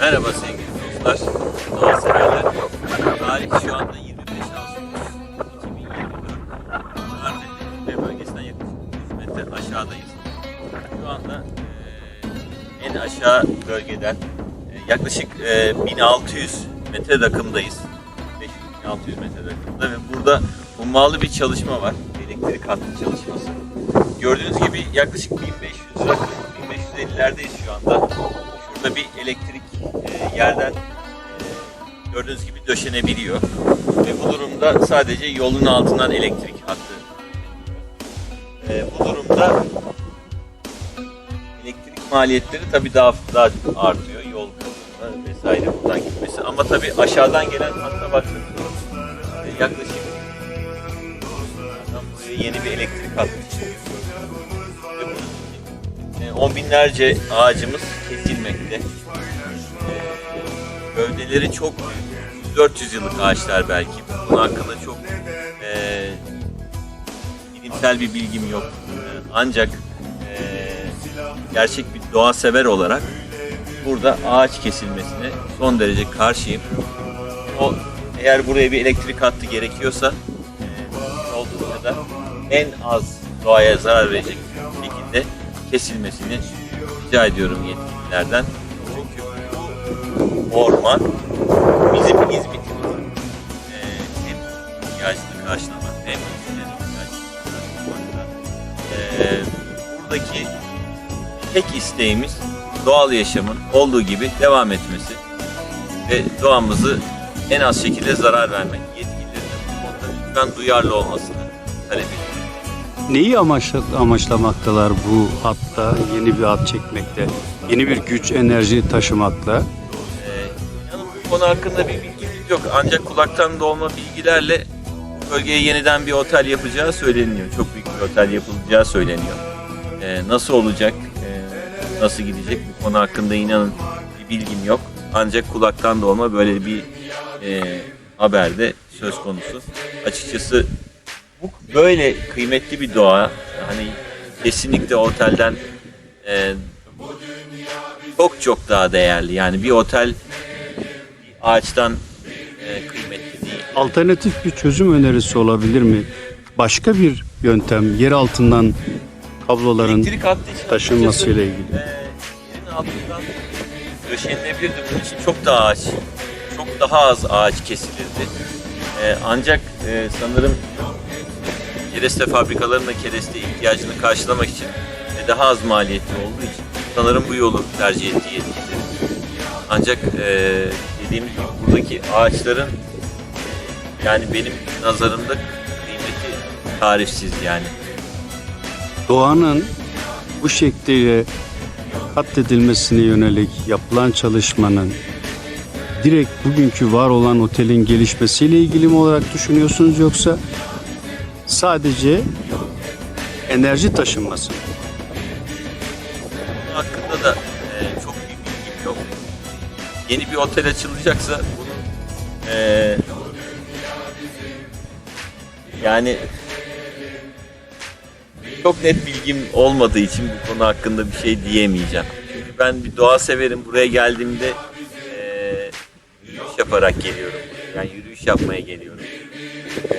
Merhaba sevgili dostlar, doğa severler. Tarih şu anda 25 Ağustos 2024. Mardin bölgesinden yaklaşık 100 metre aşağıdayız. Şu anda eee, en aşağı bölgeden eee, yaklaşık eee, 1600 metre rakımdayız. 500-1600 metre rakımda ve burada hummalı bir çalışma var. Elektrik hattı çalışması. Gördüğünüz gibi yaklaşık 1500 rakım, 1550'lerdeyiz şu anda. Şurada bir elektrik e, yerden e, gördüğünüz gibi döşenebiliyor. Ve bu durumda sadece yolun altından elektrik hattı. E, bu durumda elektrik maliyetleri tabii daha daha artıyor. Yol kazanma vesaire buradan gitmesi. Ama tabii aşağıdan gelen hatta baktığınız zaman, e, yaklaşık buraya yeni bir elektrik hattı çıkıyor. Ve bunun için, e, on binlerce ağacımız kesilmekte. E, Gövdeleri çok büyük. 400 yıllık ağaçlar belki. Bunun hakkında çok e, bilimsel bir bilgim yok. Ancak e, gerçek bir doğa sever olarak burada ağaç kesilmesine son derece karşıyım. O eğer buraya bir elektrik hattı gerekiyorsa e, oldukça da en az doğaya zarar verecek şekilde kesilmesini rica ediyorum yetkililerden. Çünkü bu orman bizim İzmit'imizin e, hem ihtiyacını karşılamak hem ihtiyacını karşılamakta. E, buradaki tek isteğimiz doğal yaşamın olduğu gibi devam etmesi ve doğamızı en az şekilde zarar vermek. Yetkililerin bu konuda lütfen duyarlı olmasını talep ediyorum. Neyi amaçla, amaçlamaktalar bu hatta yeni bir hat çekmekte, yeni bir güç enerji taşımakla? Ee, inanın bu konu hakkında bir bilgimiz yok. Ancak kulaktan dolma bilgilerle bölgeye yeniden bir otel yapacağı söyleniyor. Çok büyük bir otel yapılacağı söyleniyor. Ee, nasıl olacak, ee, nasıl gidecek bu konu hakkında inanın bir bilgim yok. Ancak kulaktan dolma böyle bir ee, haberde söz konusu. Açıkçası bu böyle kıymetli bir doğa. Hani kesinlikle otelden ee, çok çok daha değerli. Yani bir otel ağaçtan e, kıymetli değil. Alternatif bir çözüm önerisi olabilir mi? Başka bir yöntem, yer altından kabloların taşınmasıyla ilgili. e, yerin altından döşenilebilirdi. Bunun için çok daha ağaç, çok daha az ağaç kesilirdi. E, ancak e, sanırım kereste fabrikalarının kereste ihtiyacını karşılamak için ve daha az maliyetli olduğu için sanırım bu yolu tercih ettiği yetkililer. Ancak e, dediğimiz gibi buradaki ağaçların yani benim nazarımda kıymeti tarifsiz yani. Doğanın bu şekliyle katledilmesine yönelik yapılan çalışmanın direkt bugünkü var olan otelin gelişmesiyle ilgili mi olarak düşünüyorsunuz yoksa sadece enerji taşınması hakkında da e, çok bir bilgim yok. Yeni bir otel açılacaksa bunun e, yani çok net bilgim olmadığı için bu konu hakkında bir şey diyemeyeceğim. Çünkü ben bir doğa severim. Buraya geldiğimde yürüyüş yaparak geliyorum. Yani yürüyüş yapmaya geliyorum. E,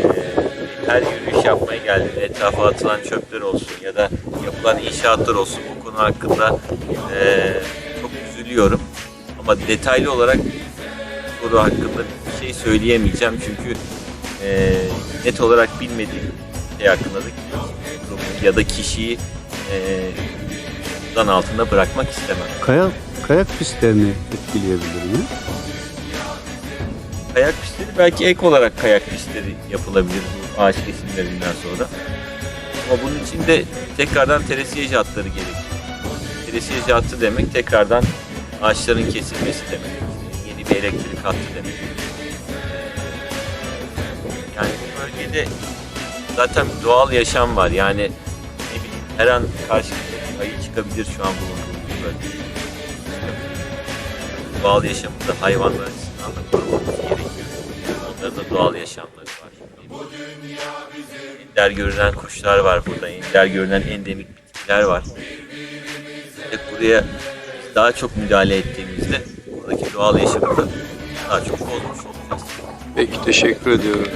her yürüyüş yapmaya geldiğimde etrafa atılan çöpler olsun ya da yapılan inşaatlar olsun bu konu hakkında e, çok üzülüyorum. Ama detaylı olarak bu soru hakkında bir şey söyleyemeyeceğim çünkü e, net olarak bilmediğim şey hakkında da ya da kişiyi e, zan altında bırakmak istemem. Kayak, kayak pistlerini etkileyebilir mi? Kayak pistleri belki ek olarak kayak pistleri yapılabilir bu ağaç kesimlerinden sonra. Ama bunun için de tekrardan teresiyeci hatları gerekiyor. Teresiyeci hattı demek tekrardan ağaçların kesilmesi demek. Yeni bir elektrik hattı demek. Yani bu bölgede zaten doğal yaşam var. Yani ne bileyim her an karşımıza ayı çıkabilir şu an bulunduğumuz bölgede. Doğal yaşamında hayvanlar açısından Onların da doğal yaşamları var. ender görülen kuşlar var burada. Ender görülen endemik bitkiler var. Ve buraya daha çok müdahale ettiğimizde buradaki doğal yaşamı da daha çok bozmuş olacağız. Peki teşekkür ediyorum.